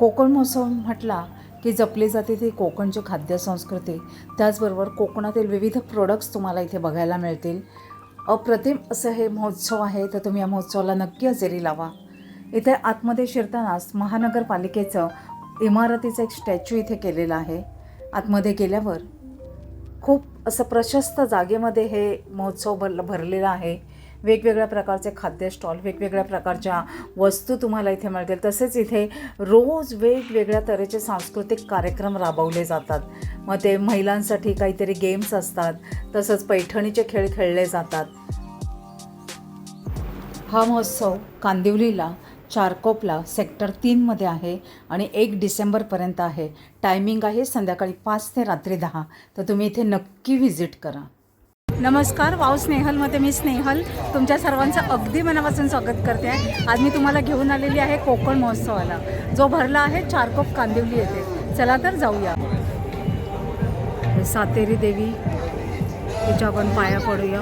कोकण महोत्सव म्हटला की जपली जाते ती कोकणची खाद्य संस्कृती. त्याचबरोबर कोकणातील विविध प्रोडक्ट्स तुम्हाला इथे बघायला मिळतील. अप्रतिम असं हे महोत्सव आहे तर तुम्ही या महोत्सवाला नक्की हजेरी लावा. इथे आतमध्ये शिरतानाच महानगरपालिकेचं इमारतीचं एक स्टॅच्यू इथे केलेलं आहे. आतमध्ये गेल्यावर खूप असं प्रशस्त जागेमध्ये हे महोत्सव भर भरलेला आहे. वेगवेगळ्या प्रकारचे खाद्य स्टॉल वेगवेगळ्या प्रकारच्या वस्तू तुम्हाला इथे मिळतील. तसेच इथे रोज वेगवेगळ्या तऱ्हेचे सांस्कृतिक कार्यक्रम राबवले जातात. मग ते महिलांसाठी काहीतरी गेम्स असतात तसंच पैठणीचे खेळ खेळले जातात. हा महोत्सव कांदिवलीला चारकोपला सेक्टर तीनमध्ये आहे आणि एक डिसेंबरपर्यंत आहे. टायमिंग आहे संध्याकाळी पाच ते रात्री दहा. तर तुम्ही इथे नक्की व्हिजिट करा. नमस्कार वाव स्नेहलमध्ये मी स्नेहल. तुमच्या सर्वांचं अगदी मनापासून स्वागत करते. आहे आज मी तुम्हाला घेऊन आलेली आहे कोकण महोत्सवाला. जो भरला आहे चारकोप कांदिवली येथे. चला तर जाऊया. सातेरी देवी. तिच्या आपण पाया पडूया.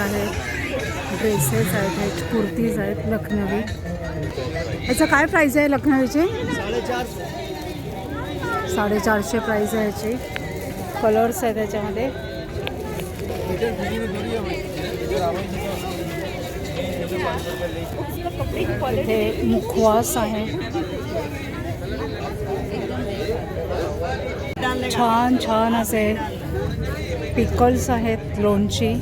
आहेत ड्रेसेस आहेत कुर्तीज आहेत लखनवी याचं काय प्राईज आहे लखनवीचे साडेचारशे प्राईज आहे याची. कलर्स आहेत त्याच्यामध्ये इथे मुखवास आहे. छान छान असे पिकल्स आहेत लोणची.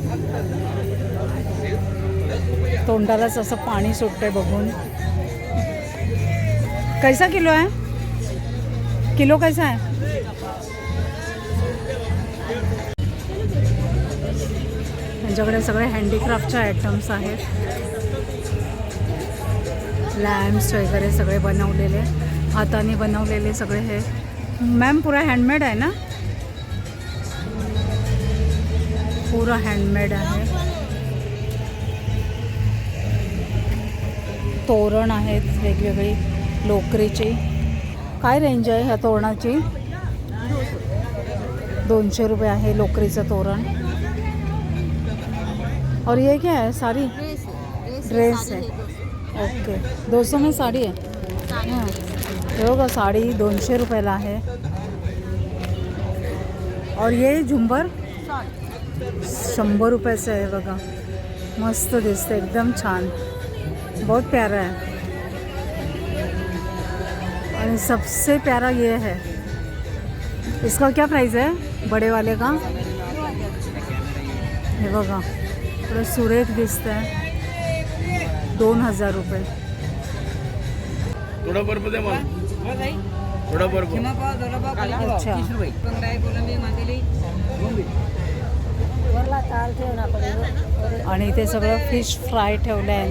तोंडालाच असं पाणी सुटतंय बघून. कैसा किलो आहे? किलो कैसा आहे? त्यांच्याकडे सगळे हँडीक्राफ्टचे आयटम्स आहेत. लॅम्प्स वगैरे सगळे बनवलेले. हाताने बनवलेले सगळे हे. मॅम पुरा हँडमेड आहे ना? पुरा हँडमेड आहे. तोरण आहेत वेगवेगळी लोकरीची. काय रेंज आहे ह्या तोरणाची? दोनशे रुपये आहे लोकरीचं तोरण. और ये क्या है साड़ी? ड्रेस है ओके दो सौ में साड़ी आहे हां। हे बघा साडी दोनशे रुपयाला आहे और ये झुंबर? शंभर रुपयाचं आहे बघा। मस्त दिसतं एकदम छान. बहुत प्यारा है। और सबसे प्यारा ये है। इसका क्या प्राइस है? बड़े वाले का? हे बघा थोडं सुरेख दिसतं आहे दोन हज़ार रुपये थोडा दे अच्छा। आणि ते सगळं फ़िश फ्राय ठेवलं आहे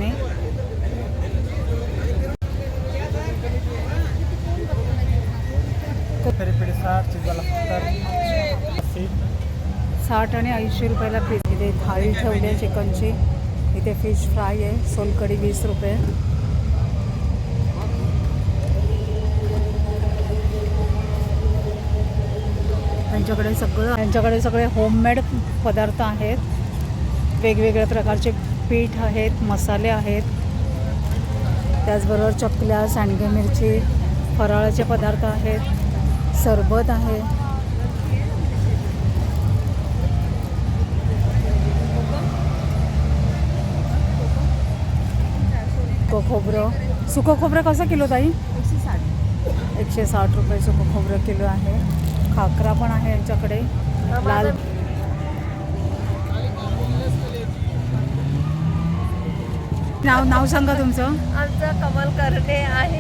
साठ साठ आणि ऐंशी रुपयाला पीस इथे थाळी ठेवली आहे चिकनची. इथे फिश फ्राय आहे. सोलकडी वीस रुपये. त्यांच्याकडे सगळं त्यांच्याकडे सगळे होममेड पदार्थ आहेत. वेगवेगळ्या प्रकारचे पीठ आहेत मसाले आहेत. त्याचबरोबर चकल्या सांडगे मिरची फराळाचे पदार्थ आहेत. सरबत आहे. खोबरं. सुकं खोबरं कसं किलो ताई? एकशे साठ रुपये सुकं खोबरं किलो आहे. खाकरा पण आहे यांच्याकडे. लाल नाव नाव सांगा तुमचं. आमचं कमल करणे आहे.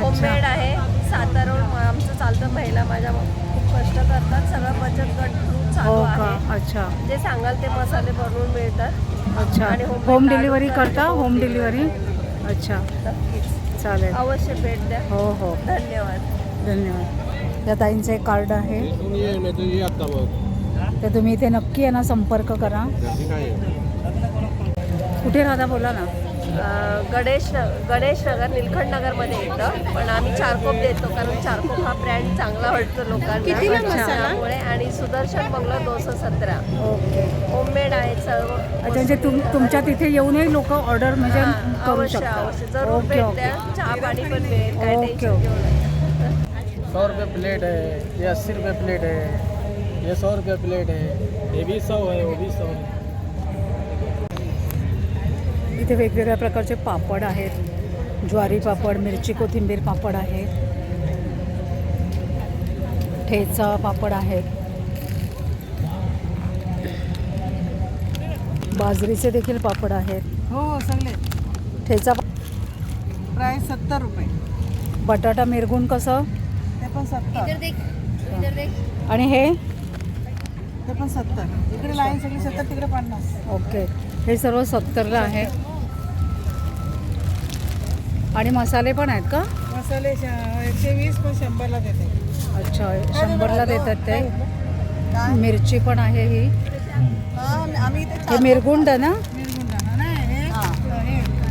होममेड आहे. सातारोड आमचं चालतं महिला माझ्या खूप कष्ट करतात. सगळं बचत गट हो चालू का? आहे. अच्छा. जे सांगाल ते मसाले बनवून मिळतात. अच्छा. आणि होम डिलिव्हरी करते, होम डिलिव्हरी अच्छा. चालेल. अवश्य भेट द्या. हो हो. धन्यवाद. धन्यवाद. या ताईंचं एक कार्ड आहे. तर तुम्ही इथे नक्की यांना संपर्क करा. आहे? कुठे राहता? बोला ना. गणेश गणेश नगर निलखंड नगरमध्ये येतं. पण आम्ही चारकोप देतो कारण चारकोप हा ब्रँड चांगला वाटतो लोकांना. त्यामुळे आणि सुदर्शन बंगलो दोनशे सतरा. होममेड आहे सर्व. अच्छा म्हणजे तुम तुमच्या तिथे येऊनही लोक ऑर्डर म्हणजे हां, करू अवश्य अवश्य. शकतात जरूर चहा पाणी पण मिळेल काय टेन्शन सौ रुपये प्लेट है ये अस्सी रुपये प्लेट है ये सौ रुपये प्लेट है ये भी सौ है वो भी सौ है इथे वेगवेगळ्या प्रकारचे पापड आहेत. ज्वारी पापड मिरची कोथिंबीर पापड आहे ठेचा पापड आहेत. बाजरीचे देखील पापड आहेत. हो हो सगळे. ठेचा प्राईस सत्तर रुपये. बटाटा मिरगून कसं? ते पण सत्तर. आणि हे? ते पण सत्तर. इकडे लाईन सगळी सत्तर तिकडे पन्नास. ओके. हे सर्व सत्तरला आहे आणि मसाले पण आहेत का? मसाले एकशे वीस पण शंभरला देते. अच्छा शंभरला देतात ते. मिरची पण आहे ही. हा, आम्ही हे मिरगुंड ना?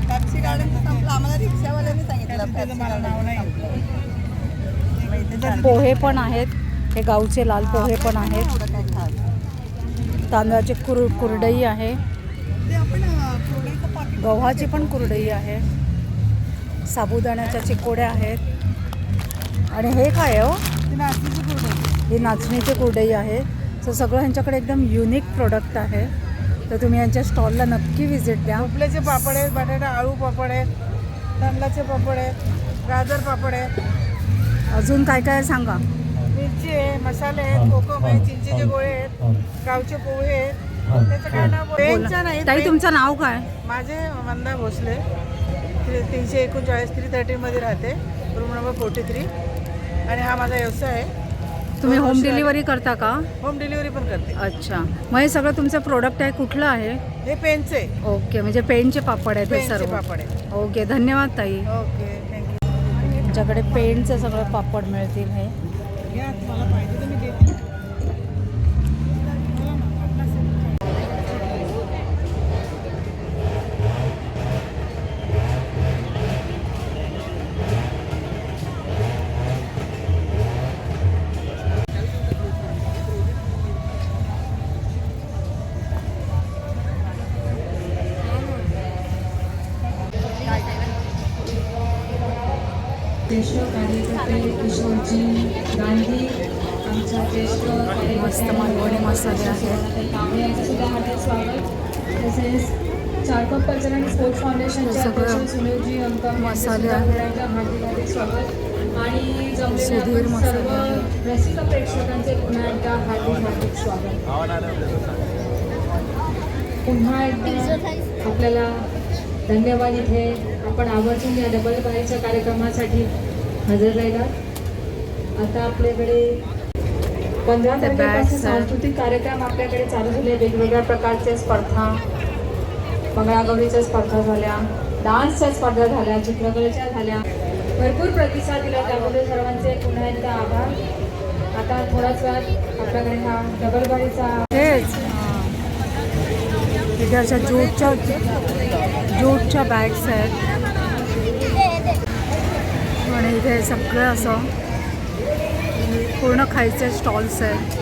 टॅक्सी आम्हाला रिक्षावाल्यांनी सांगितलं. पोहे पण आहेत. हे गावचे लाल पोहे पण आहेत. तांदळाची कुर कुरडई आहे. गव्हाची पण कुरडई आहे. साबुदाण्याच्या चिकोड्या आहेत. आणि हे काय आहे हो? ती नाचणीची कुरडई ही नाचणीची कुरडई आहे. सो सगळं ह्यांच्याकडे एकदम युनिक प्रोडक्ट आहे. तर तुम्ही यांच्या स्टॉलला नक्की व्हिजिट द्या. भोपळ्याचे पापड आहेत बटाटा आळू पापड आहेत तांदळाचे पापड आहेत गाजर पापड आहेत. अजून काय काय सांगा? मिरची आहे मसाले आहेत कोकम आहे चिंचेचे गोळे आहेत गावचे पोहे आहेत. त्याचं काय नाव पेनचं नाही ताई तुमचं नाव काय? माझे मंदा भोसले. ती- तीनशे एकोणचाळीस थ्री थर्टीमध्ये राहते. रूम नंबर फोर्टी थ्री आणि हा माझा व्यवसाय आहे. तुम्ही होम डिलिव्हरी करता का? होम डिलिव्हरी पण करते. अच्छा. मग हे सगळं तुमचं प्रोडक्ट आहे कुठलं आहे? हे पेनचे. ओके म्हणजे पेनचे पापड आहेत हे सर्व. पापड आहेत. ओके धन्यवाद ताई. ओके थँक्यू तुमच्याकडे पेनचे सगळे पापड मिळतील हे. ज्येष्ठ कार्यकर्ते किशोरजी गांधी आमच्या ज्येष्ठ मस्त मालवणी मसाले आहेत. कांबळे यांचं सुद्धा हार्दिक स्वागत. तसेच चारकोप कल्चर आणि स्पोर्ट्स फाउंडेशनचे सगळं अध्यक्ष सुनीलजी अंकम मसाले यांचं हार्दिक हार्दिक स्वागत. आणि जमलेल्या सर्व. रसिक प्रेक्षकांचे पुन्हा एकदा हार्दिक हार्दिक स्वागत. पुन्हा एकदा आपल्याला धन्यवाद इथे आपण आवर्जून या डबल बारीच्या कार्यक्रमासाठी हजर राहिलात आता आपल्याकडे पंधरा तारखेपासून सांस्कृतिक कार्यक्रम आपल्याकडे चालू झाले. वेगवेगळ्या प्रकारच्या स्पर्धा मंगळागौरीच्या स्पर्धा झाल्या डान्सच्या स्पर्धा झाल्या चित्रकलेच्या झाल्या. भरपूर प्रतिसाद दिला त्याबद्दल सर्वांचे पुन्हा एकदा आभार. आता थोड्याच वेळात आपल्याकडे हा डबल तेच इथे अशा ज्यूटच्या ज्यूटच्या बॅग्स आहेत. आणि इथे सगळं असं पूर्ण खायचे स्टॉल्स आहेत.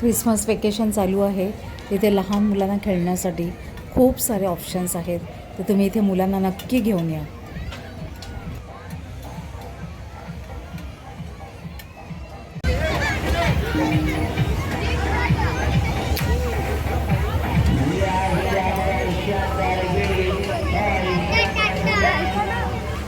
क्रिसमस वेकेशन चालू आहे. तिथे लहान मुलांना खेळण्यासाठी खूप सारे ऑप्शन्स आहेत. तर तुम्ही इथे मुलांना नक्की घेऊन या.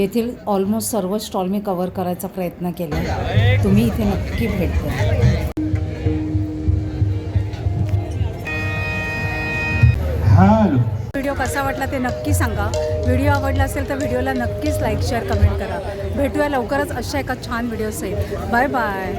येथील ऑलमोस्ट सर्व स्टॉल मी कवर करायचा प्रयत्न केला. तुम्ही इथे नक्की भेट द्या. व्हिडिओ कसा वाटला ते नक्की सांगा. व्हिडिओ आवडला असेल तर व्हिडिओला नक्कीच लाईक शेअर कमेंट करा. भेटूया लवकरच अशा एका छान व्हिडिओ सहित. Bye bye